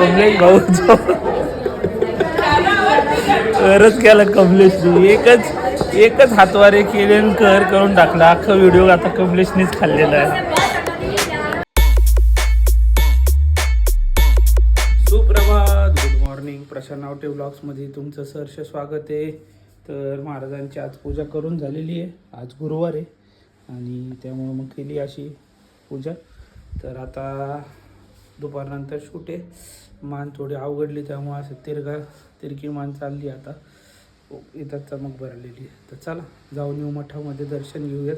कमलेश भाऊ खरंच केलं कमलेशनी एकच एकच हातवारे केले कर करून टाकला. अख्खा व्हिडिओ आता कमलेशनीच खाल्लेला आहे. सुप्रभात. गुड मॉर्निंग प्रशांत आवटे ब्लॉग्समध्ये तुमचं सहर्ष स्वागत आहे. तर महाराजांची आज पूजा करून झालेली आहे. आज गुरुवार आहे. आणि त्यामुळं मग केली अशी पूजा. तर आता दुपारनंतर शूट आहे मान थोडी अवघडली त्यामुळं असं तिरगा तिरकी मान चालली आता. हो, इथं चमक भरलेली आहे. तर चला जाऊन येऊ मठामध्ये दर्शन घेऊयात.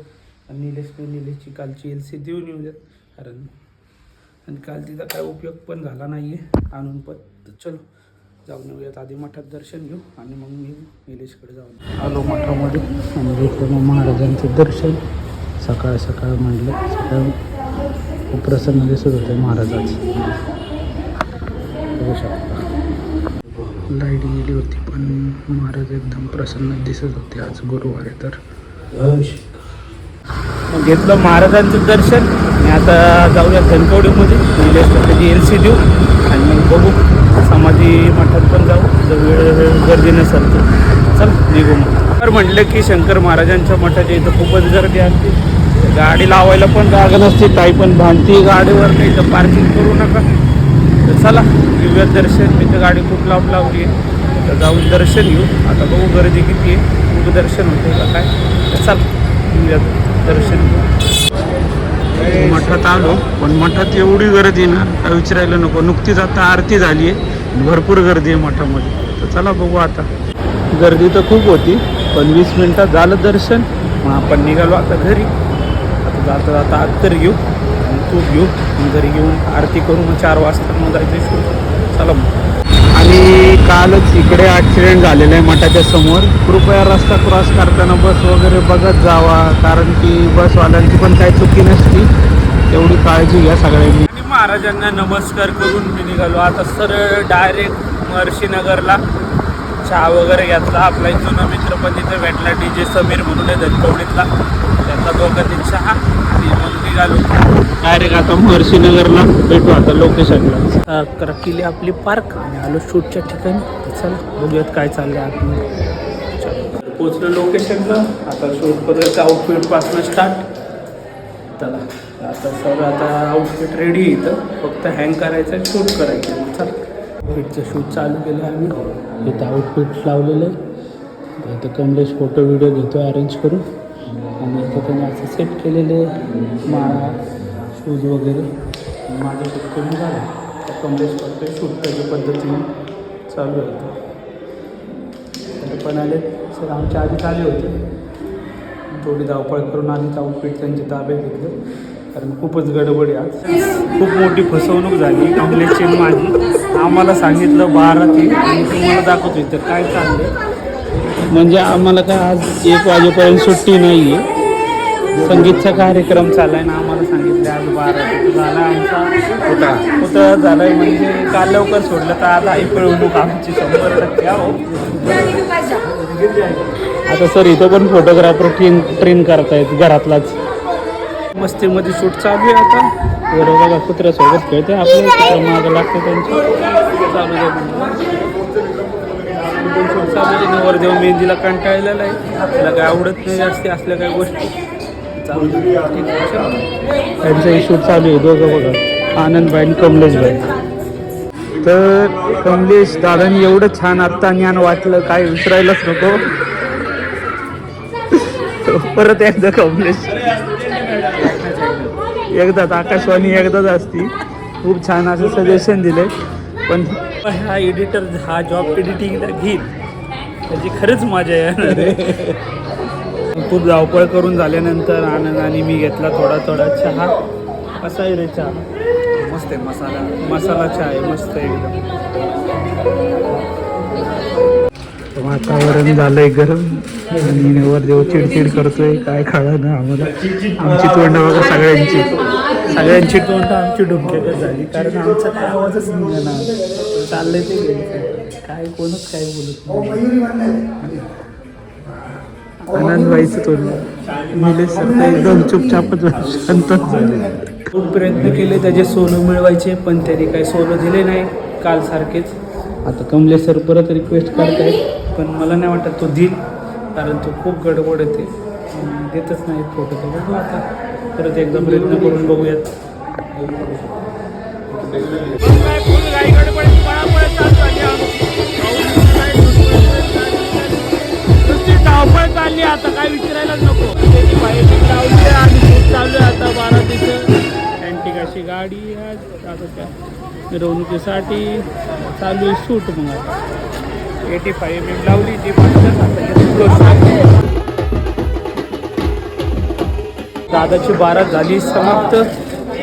आणि निलेश मी निलेशची कालची एल सी देऊन येऊयात. कारण आणि काल तिचा काय उपयोग पण झाला नाही आहे आणून पण. तर चलो जाऊन येऊयात. आधी मठात दर्शन घेऊ आणि मग मी निलेशकडे जाऊन आलो मठामध्ये. आणि घेतलं मग महाराजांचं दर्शन. सकाळ सकाळ म्हटलं सकाळ खूप प्रसन्न दिसत होते महाराजाच. बघू शकता. लाइट गेली होती पण महाराज एकदम प्रसन्न दिसत होते आज गुरुवार आहे तर घेतलं महाराजांचं दर्शन. आणि आता जाऊया धनकवडीमध्ये निलेशला त्याची एल सी देऊ. आणि मग बघू. समाधी मठात पण जाऊ. जर वेळ वेळ गर्दी नसेल तर. चल निघू मग. तर म्हटलं की शंकर महाराजांच्या मठाच्या इथं खूपच गर्दी असते. गाडी लावायला पण जागा नसते काही पण भांडती गाडीवर नाही तर पार्किंग करू नका. तर चला घेऊया दर्शन. मी तर गाडी खूप लांब लावली आहे. तर जाऊन दर्शन घेऊ. आता बघू गर्दी किती आहे. कुठं दर्शन होते का काय? तर चला घेऊया दर्शन घेऊ. मठात आलो पण मठात एवढी गर्दी ना काय विचारायला नको. नुकतीच आता आरती झाली आहे. भरपूर गर्दी आहे मठामध्ये. तर चला बघू आता. गर्दी तर खूप होती. पण वीस मिनिटात झालं दर्शन मग आपण निघालो आता घरी. आता जाता जाता अत्तर घेऊ आणि तूप घेऊ. मग घरी घेऊन आरती करू मग चार वाजता मग जायचं शूट चला मग. आणि कालच इकडे ॲक्सिडेंट झालेला आहे मठाच्या समोर. कृपया रस्ता क्रॉस करताना बस वगैरे बघत जावा कारण की बसवाल्यांची पण काही चुकी नसती. तेवढी काळजी घ्या सगळ्यांनी. महाराजांना नमस्कार करून मी निघालो. आता सरळ डायरेक्ट महर्षीनगरला. चहा वगैरे घेतला. आपला जुना मित्र पण तिथे भेटला डी जे समीर म्हणून आहे धनकवडीतला. त्यांचा दोघांनी चहा आणि मग निघालो. डायरेक्ट आता महर्षीनगरला भेटू आता लोकेशनला अकरा केली आपली पार्क आणि आलो शूटच्या ठिकाणी. चला बघूयात काय चाललंय आतमध्ये. चला. पोचलो लोकेशनला आता शूट करायचं आउटफिटपासून स्टार्ट चला आता सर आता आउटफिट रेडी इथं. फक्त हँग करायचं आहे शूट करायचं. आउटफिटचं शूट चालू केलं आम्ही. इथं आउटफिट लावलेलं आहे. इथं कमलेश फोटो व्हिडिओ घेतो अरेंज करून. आणि इथं त्यांनी असं सेट केलेले माळा शूज वगैरे. माझं शूट करून झालं. तर कमलेश करतो शूट त्याच्या पद्धतीने चालू आहे तर पण आले. सर आमच्या आधीच आले होते. थोडी धावपळ करून आधीच आउटफिट त्यांचे ताब्यात घेतले. कारण खूपच गडबड आहे आज. खूप मोठी फसवणूक झाली. कमलेशची माझी आम्हाला सांगितलं बारा ते आणि तुम्हाला दाखवतो इथं काय चाललंय? म्हणजे आम्हाला काय आज एक वाजेपर्यंत सुट्टी नाही आहे संगीतचा कार्यक्रम चालला आहे ना आम्हाला सांगितलं आज बारा ते झाला आमचा. पुतळा पुतळा झाला आहे म्हणजे काल लवकर सोडलं तर आज आई पिळवणूक आमची शंभर टक्के हो आता सर इथं पण फोटोग्राफर ट्रेन ट्रेन करतायत घरातलाच. मस्तीमध्ये शूट चालू आहे आता. वर बघा कुत्र्यासोबत खेळते आपल्या कुत्रा मागं लागते त्यांच्या. चालू आहे नवरदेव मेहंदीला कंटाळलेला आहे. त्याला काय आवडत नाही जास्ती असल्या काही गोष्टी. चालू. त्यांचं शूट चालू आहे. दोघं बघा. आनंदबाई आणि कमलेशबाई तर कमलेश दादांनी एवढं छान आत्ता ज्ञान वाटलं काय विसरायलाच नको. परत एकदा कमलेश. एकदाच आकाशवाणी एकदाच असती. खूप छान असं सजेशन दिले. पण हा एडिटर हा जॉब एडिटिंगला घेईल. त्याची खरंच मजा येणार आहे. खूप धावपळ करून झाल्यानंतर आनंद आणि मी घेतला थोडा थोडा चहा. कसा आहे रे चहा? मस्त आहे मसाला. मसाला चहा आहे मस्त आहे एकदम. वातावरण झालंय गरम. आणि नवरदेव चिडचिड करतोय काय कळा ना आम्हाला. आमची तोंड वगैरे सगळ्यांची. सगळ्यांची तोंड आमची डुमकेटच झाली. कारण आमचा काय आवाजच निघाला चाललंय ते काय कोणच काय बोलत नाही. आनंदबाईचं तोंड. निलेश सर एकदम चुपचापच शांत. खूप प्रयत्न केले त्याचे सोनं मिळवायचे पण त्यांनी काही सोनं दिले नाही. कालसारखेच. आता कमलेश सर परत रिक्वेस्ट करतायत पण मला नाही वाटत तो देईल कारण तो खूप गडबड येते देतच नाही फोटो तर बघू आता. परत एकदा प्रयत्न करून बघूयात. धावपळ चालली आता. काय विचारायलाच नको. त्याची बाईक लावली आणि शूट चालू आहे आता बारा दिवस अशी गाडी आहे. आता त्या मिरवणुकीसाठी चालू आहे शूट मग आता. एटी फाईव्ह एम लावली ती दादाची बारा झाली समाप्त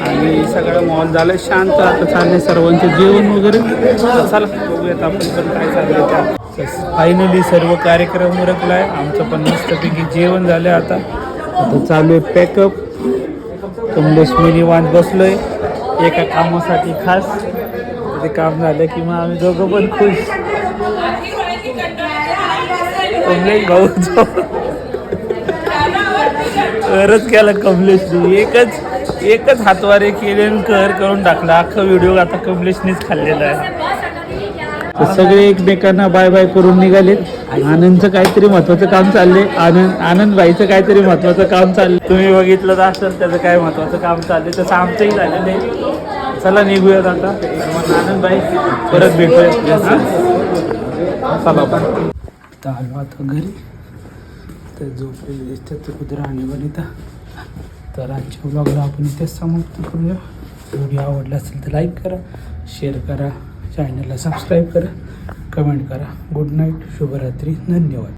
आणि सगळं मॉल झालं शांत. आता चालले सर्वांचे जेवण वगैरे. चला बघूयात आपण पण काय चाललंय त्या. फायनली सर्व कार्यक्रम उरकलाय. आमचं पण मस्तपैकी जेवण झालं आता. आता चालू आहे पॅकअप कमलेश मी निवांत बसलोय. एका कामासाठी खास. ते काम झालं की मग आम्ही दोघं पण खुश. कमलेश भाऊ करच केलं कमलेशने. एकच एकच हातवारे केले कर करून टाकला. अख्खा व्हिडिओ आता कमलेशनीच खाल्लेला आहे. तर सगळे एकमेकांना बाय बाय करून निघालेत. आनंदचं काहीतरी महत्वाचं काम चाललंय. आनंद आनंद भाईचं काहीतरी महत्वाचं काम चाललंय. तुम्ही बघितलं तर असेल त्याचं काय महत्वाचं काम चाललंय. तसं आमचंही झालेलं आहे. चला निघूयात आता. मग आनंद भाई परत भेटूया. चला आता आलो आता घरी. तर झोपलेली दिसतात तर कुत्रा आणि बनिता तर आजच्या ब्लॉगला आपण इथेच समाप्त करूया. व्हिडिओ आवडला असेल तर लाईक करा शेअर करा. चॅनलला सबस्क्राईब करा कमेंट करा. गुड नाईट शुभरात्री धन्यवाद.